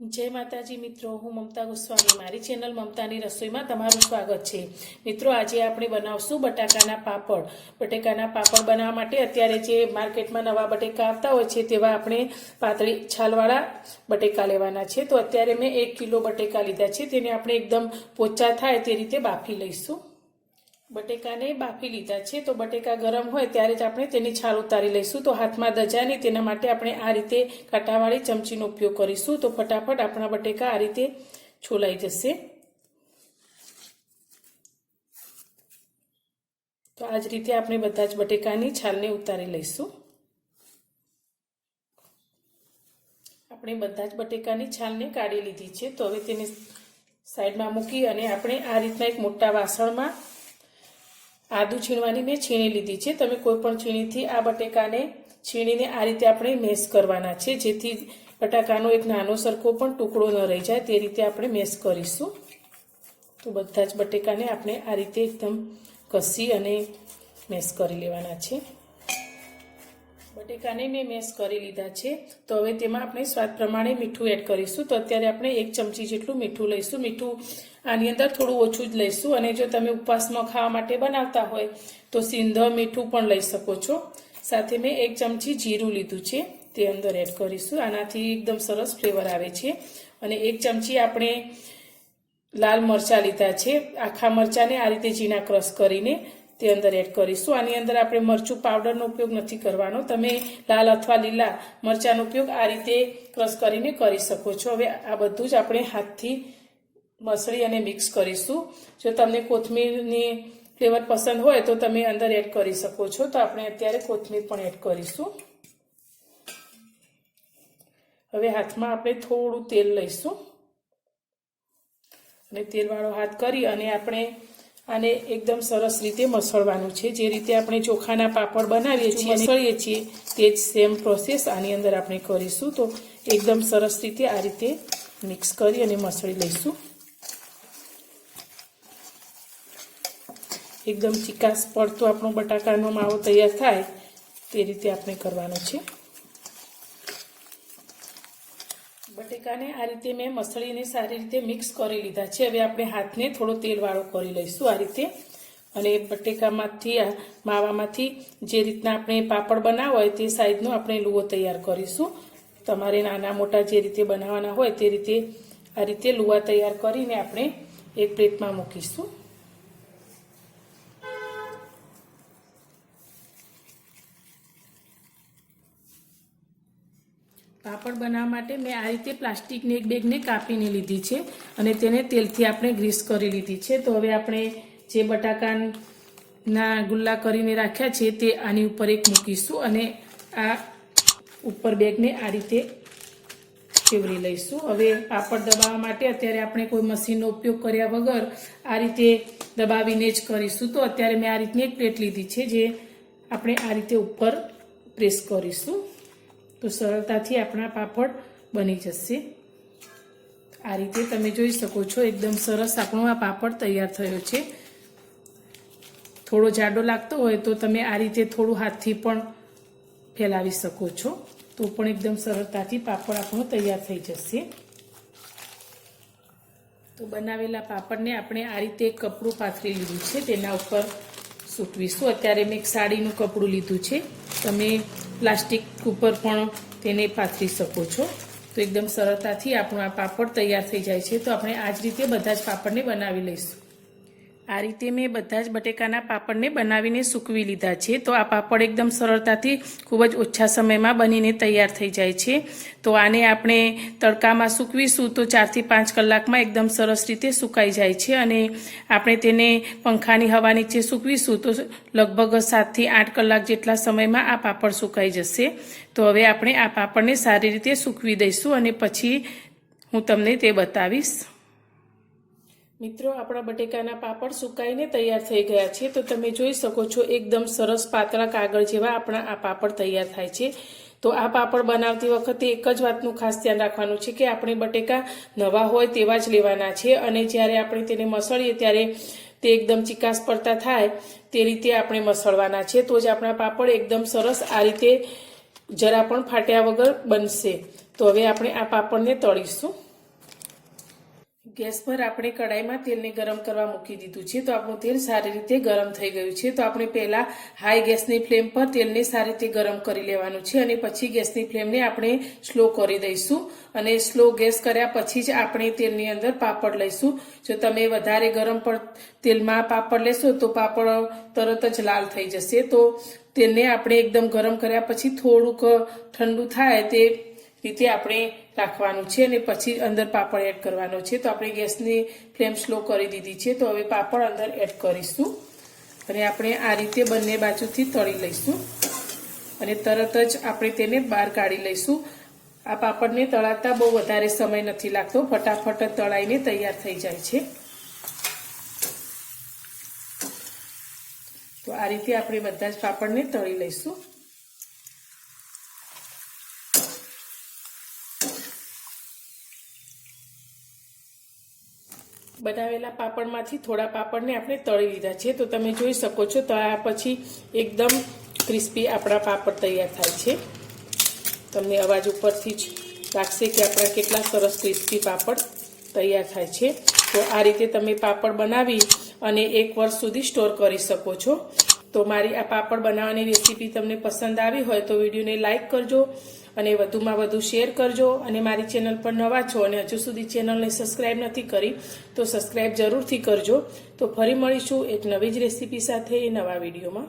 જય માતાજી મિત્રો, હું મમતા ગોસ્વામી. મારી ચેનલ મમતાની રસોઈમાં તમારું સ્વાગત છે. મિત્રો, આજે આપણે બનાવશું બટાકાના પાપડ. બટેકાના પાપડ બનાવવા માટે અત્યારે જે માર્કેટમાં નવા બટેકા આવતા હોય છે, તેવા આપણે પાતળી છાલવાળા બટેકા લેવાના છે. તો અત્યારે મેં એક કિલો બટેકા લીધા છે, તેને આપણે એકદમ પોચા થાય તે રીતે બાફી લઈશું. બટેકાને બાફી લીધા છે. તો બટેકા ગરમ હોય ત્યારે જ આપણે તેની છાલ ઉતારી લઈશું. તો હાથમાં દજા નહીં, તેના માટે આપણે આ રીતે કાંટાવાળી ચમચીનો ઉપયોગ કરીશું. તો ફટાફટ આપણા બટેકા આ રીતે છોલાઈ જશે. તો આ જ રીતે આપણે બધા જ બટેકાની છાલને ઉતારી લઈશું. આપણે બધા જ બટેકાની છાલને કાઢી લીધી છે. તો હવે તેને સાઈડમાં મૂકી અને આપણે આ રીતના એક મોટા વાસણમાં આદુ છીણવાની મેં છીણી લીધી છે. તમે કોઈ પણ છીણીથી આ બટેકાને છીણીને આ રીતે આપણે મેશ કરવાના છે. જેથી બટાકાનો એક નાનો સરખો પણ ટુકડો ન રહી જાય. તે રીતે આપણે મેશ કરીશું. તો બધા જ બટેકાને આપણે આ રીતે એકદમ કસી અને મેશ કરી લેવાના છે. બટેકાને મેં મેશ કરી લીધા છે. તો હવે તેમાં આપણે સ્વાદ પ્રમાણે મીઠું એડ કરીશું. તો અત્યારે આપણે એક ચમચી જેટલું મીઠું લઈશું. મીઠું આની અંદર થોડું ઓછું જ લઈશું. અને જો તમે ઉપવાસમાં ખાવા માટે બનાવતા હોય, તો સિંધ મીઠું પણ લઈ શકો છો. સાથે મેં એક ચમચી જીરું લીધું છે. તે અંદર એડ કરીશું. આનાથી એકદમ સરસ ફ્લેવર આવે છે. અને એક ચમચી આપણે લાલ મરચાં લીધા છે. આખા મરચાંને આ રીતે ઝીણા ક્રશ કરીને તે અંદર એડ કરીશું. આની અંદર આપણે મરચું પાવડરનો ઉપયોગ નથી કરવાનો. તમે લાલ અથવા લીલા મરચાંનો ઉપયોગ આ રીતે ક્રશ કરીને કરી શકો છો. હવે આ બધું જ આપણે હાથથી મસળી અને મિક્સ કરીશું. જો તમને કોથમીરની ફ્લેવર પસંદ હોય તો તમે અંદર એડ કરી શકો છો. તો આપણે અત્યારે કોથમીર પણ એડ કરીશું. હવે હાથમાં આપણે થોડું તેલ લઈશું. અને તેલવાળો હાથ કરી અને આપણે આને એકદમ સરસ રીતે મસળવાનું છે. જે રીતે આપણે ચોખાના પાપડ બનાવીએ છીએ, મસળીએ છીએ, તે જ સેમ પ્રોસેસ આની અંદર આપણે કરીશું. તો એકદમ સરસ રીતે આ રીતે મિક્સ કરી અને મસળી લઈશું. એકદમ ચિકાસ પડતો આપણો બટાકાનો માવો તૈયાર થાય, તે રીતે આપણે કરવાનો છે. બટેકાને આ રીતે મેં મસળીને સારી રીતે મિક્સ કરી લીધા છે. હવે આપણે હાથને થોડો તેલવાળો કરી લઈશું આ રીતે. અને બટેકામાંથી માવામાંથી જે રીતના આપણે પાપડ બનાવવા હોય તે સાઈઝનો આપણે લુઓ તૈયાર કરીશું. તમારે નાના મોટા જે રીતે બનાવવાના હોય તે રીતે આ રીતે લુવા તૈયાર કરીને આપણે એક પ્લેટમાં મૂકીશું. પાપડ બનાવવા માટે મેં આ રીતે પ્લાસ્ટિકની એક બેગને કાપીને લીધી છે અને તેને તેલથી આપણે ગ્રીસ કરી લીધી છે. તો હવે આપણે જે બટાકાના ગુલ્લા કરીને રાખ્યા છે તે આની ઉપર એક મૂકીશું અને આ ઉપર બેગને આ રીતે ચેવરી લઈશું. હવે પાપડ દબાવવા માટે અત્યારે આપણે કોઈ મશીનનો ઉપયોગ કર્યા વગર આ રીતે દબાવીને જ કરીશું. તો અત્યારે મેં આ રીતની એક પ્લેટ લીધી છે જે આપણે આ રીતે ઉપર પ્રેસ કરીશું. તો સરળતાથી આપણા પાપડ બની જશે. આ રીતે તમે જોઈ શકો છો, એકદમ સરસ આપણો આ પાપડ તૈયાર થયો છે. થોડો જાડો લાગતો હોય તો તમે આ રીતે થોડું હાથથી પણ ફેલાવી શકો છો. તો પણ એકદમ સરળતાથી પાપડ આપણો તૈયાર થઈ જશે. તો બનાવેલા પાપડને આપણે આ રીતે એક કપડું પાથરી લીધું છે. તેના ઉપર સૂકવીશું અત્યારે મેં એક સાડીનું કપડું લીધું છે. તમે પ્લાસ્ટિક ઉપર પણ તેને પાથરી શકો છો. તો એકદમ સરળતાથી આપણું આ પાપડ તૈયાર થઈ જાય છે. તો આપણે આ જ રીતે બધા જ પાપડને બનાવી લઈશું. આ રીતે મેં બધા જ બટેકાના પાપડને બનાવીને સૂકવી લીધા છે. તો આ પાપડ એકદમ સરળતાથી ખૂબ જ ઓછા સમયમાં બનીને તૈયાર થઈ જાય છે. તો આને આપણે તડકામાં સૂકવીશું તો ચારથી પાંચ કલાકમાં એકદમ સરસ રીતે સુકાઈ જાય છે અને આપણે તેને પંખાની હવા નીચે સૂકવીશું તો લગભગ સાતથી આઠ કલાક જેટલા સમયમાં આ પાપડ સુકાઈ જશે. તો હવે આપણે આ પાપડને સારી રીતે સૂકવી દઈશું અને પછી હું તમને તે બતાવીશ. મિત્રો, આપણા બટેકાના પાપડ સુકાઈને તૈયાર થઈ ગયા છે, તો તમે જોઈ શકો છો એકદમ સરસ પાતળા કાગળ જેવા આપણા આ પાપડ તૈયાર થાય છે. તો આ પાપડ બનાવતી વખતે એક જ વાતનું ખાસ ધ્યાન રાખવાનું છે કે આપણે બટેકા નવા હોય તેવા જ લેવાના છે અને જ્યારે આપણે તેને મસળીએ ત્યારે તે એકદમ ચિકાસ પડતા થાય તે રીતે આપણે મસળવાના છે. તો જ આપણા પાપડ એકદમ સરસ આ રીતે જરા પણ ફાટ્યા વગર બનશે. તો હવે આપણે આ પાપડને તળીશું. ગેસ પર આપણે કડાઈમાં તેલને ગરમ કરવા મૂકી દીધું છે, તો આપણું તેલ સારી રીતે ગરમ થઈ ગયું છે. તો આપણે પહેલા હાઈ ગેસની ફ્લેમ પર તેલને સારી રીતે ગરમ કરી લેવાનું છે અને પછી ગેસની ફ્લેમને આપણે સ્લો કરી દઈશું. અને સ્લો ગેસ કર્યા પછી જ આપણે તેલની અંદર પાપડ લઈશું. જો તમે વધારે ગરમ પર તેલમાં પાપડ લેશો, તો પાપડ તરત જ લાલ થઈ જશે. તો તેલને આપણે એકદમ ગરમ કર્યા પછી થોડુંક ઠંડુ થાય તે રીતે આપણે રાખવાનું છે અને પછી અંદર પાપડ એડ કરવાનો છે. તો આપણે ગેસની ફ્લેમ સ્લો કરી દીધી છે. તો હવે પાપડ અંદર એડ કરીશું. અને આપણે આ રીતે બંને બાજુથી તળી લઈશું. અને તરત જ આપણે તેને બહાર કાઢી લઈશું. આ પાપડને તળાતા બહુ વધારે સમય નથી લાગતો. ફટાફટ તળાઈને તૈયાર થઈ જાય છે. તો આ રીતે આપણે બધા જ પાપડને તળી લઈશું. બનાવેલા પાપડમાંથી થોડા પાપડને આપણે તળી લીધા છે. તો તમે જોઈ શકો છો, તો આ પછી એકદમ ક્રિસ્પી આપણા પાપડ તૈયાર થાય છે. તમને અવાજ ઉપરથી જ લાગશે કે આપણા કેટલા સરસ ક્રિસ્પી પાપડ તૈયાર થાય છે. તો આ રીતે તમે પાપડ બનાવી અને એક વર્ષ સુધી સ્ટોર કરી શકો છો. તો મારી આ પાપડ બનાવવાની રેસીપી તમને પસંદ આવી હોય તો વિડીયોને લાઇક કરજો. અને વધુમાં વધુ શેર કરજો અને મારી ચેનલ પર નવા છો અને હજુ સુધી ચેનલને સબસ્ક્રાઇબ નથી કરી, તો સબસ્ક્રાઇબ જરૂરથી કરજો. તો ફરી મળીશું એક નવી જ રેસીપી સાથે નવા વિડીયોમાં.